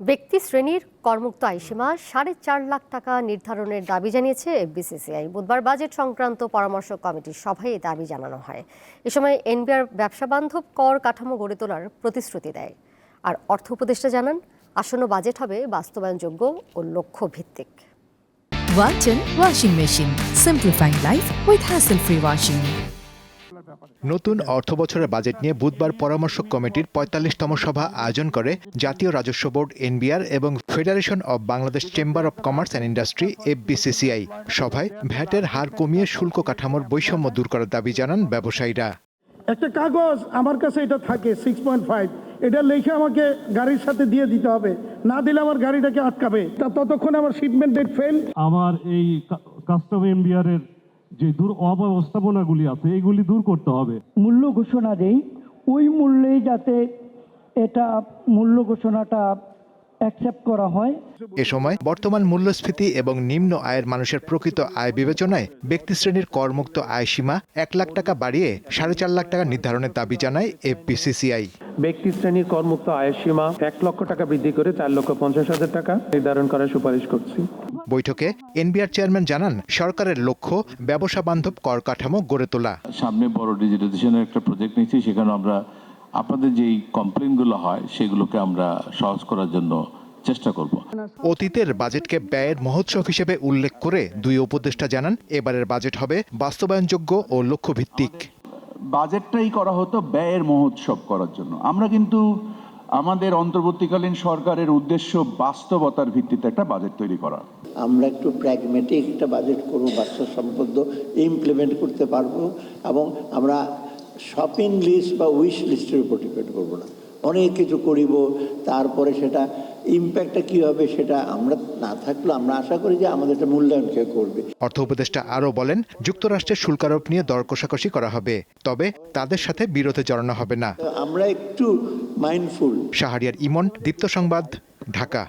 ব্যক্তি শ্রেণির কর্মুক্ত আয়সীমা সাড়ে চার লাখ টাকা নির্ধারণের দাবি জানিয়েছে এফবিসিসিআই বুধবার বাজেট সংক্রান্ত পরামর্শ কমিটির সভায় এই দাবি জানানো হয় এ সময় এনবিআর ব্যবসা বান্ধব কর কাঠামো গড়ে তোলার প্রতিশ্রুতি দেয় আর অর্থ উপদেষ্টা জানান, আসন্ন বাজেট হবে বাস্তবায়নযোগ্য ও লক্ষ্য ভিত্তিক Walton Washing Machine. Simplifying life with hassle-free washing. নতুন অর্থবছরের বাজেট নিয়ে বুধবার পরামর্শ কমিটির পঁয়তাল্লিশতম সভা আয়োজন করে জাতীয় রাজস্ব বোর্ড এনবিআর এবং Federation of Bangladesh Chamber of Commerce and Industry FBCCI. সভায় ভ্যাটের হার কমিয়ে শুল্ক কাঠামোর বৈষম্য দূর করার দাবি জানান ব্যবসায়ীরা। একটা কাগজ আমার কাছে এটা থাকে সিক্স পয়েন্ট ফাইভ এটা লিখে আমাকে গাড়ির সাথে দিয়ে দিতে হবে। না দিলে আমার গাড়িটাকে আটকাবে। তা ততক্ষণ আমার শিপমেন্ট ডেট ফেল আমার এই কাস্টম এমবিআরের যে দূর অব্যবস্থাপনাগুলি আছে, এইগুলি দূর করতে হবে। মূল্য ঘোষণা দেই। ওই মূল্যেই যাতে এটা মূল্য ঘোষণাটা অ্যাকসেপ্ট করা হয়। এ সময় বর্তমান মূল্যস্ফীতি এবং নিম্ন আয়ের মানুষের প্রকৃত আয় বিবেচনায় ব্যক্তিশ্রেণীর করমুক্ত আয় সীমা এক লাখ টাকা বাড়িয়ে সাড়ে চার লাখ টাকা নির্ধারণের দাবি জানায় এফবিসিসিআই ব্যক্তি শ্রেণির করমুক্ত আয়ের সীমা এক লক্ষ টাকা বৃদ্ধি করে চার লক্ষ পঞ্চাশ হাজার টাকা নির্ধারণ করার সুপারিশ করছি। বৈঠকে এনবিআর চেয়ারম্যান জানান সরকারের লক্ষ্য ব্যবসা বান্ধব কর কাঠামো গড়ে তোলা। সামনে বড় ডিজিটাইজেশনের একটা প্রজেক্ট নিচ্ছি সেখানে আমরা আপনাদের যেই কমপ্লেনগুলো হয় সেগুলোকে আমরা সহজ করার জন্য চেষ্টা করব। অতীতের বাজেটকে ব্যয়ের মহোৎসব হিসেবে উল্লেখ করে দুই উপদেষ্টা জানান এবারের বাজেট হবে বাস্তবায়নযোগ্য ও লক্ষ্যভিত্তিক। বাজেটটাই করা হতো ব্যয়ের মহোৎসব করার জন্য। আমরা কিন্তু আমাদের অন্তর্বর্তীকালীন সরকারের উদ্দেশ্য বাস্তবতার ভিত্তিতে একটা বাজেট তৈরি করা। আমরা একটু প্র্যাগমেটিক একটা বাজেট করব বাস্তবসম্পন্ন ইমপ্লিমেন্ট করতে পারব এবং আমরা শপিং লিস্ট বা উইশ লিস্টের উপর ডিপেন্ড করব না। অনেক কিছু করিব তারপরে সেটা ইম্প্যাক্টটা কী হবে সেটা আমরা না থাকলেও আমরা আশা করি যে আমাদের একটা মূল্যায়ন কেউ করবে। অর্থ উপদেষ্টা আরও বলেন যুক্তরাষ্ট্রের শুল্কারোপ নিয়ে দর কষাকষি করা হবে তবে তাদের সাথে বিরোধে জড়ানো হবে না। আমরা একটু মাইন্ডফুল শাহরিয়ার ইমন দীপ্ত সংবাদ ঢাকা।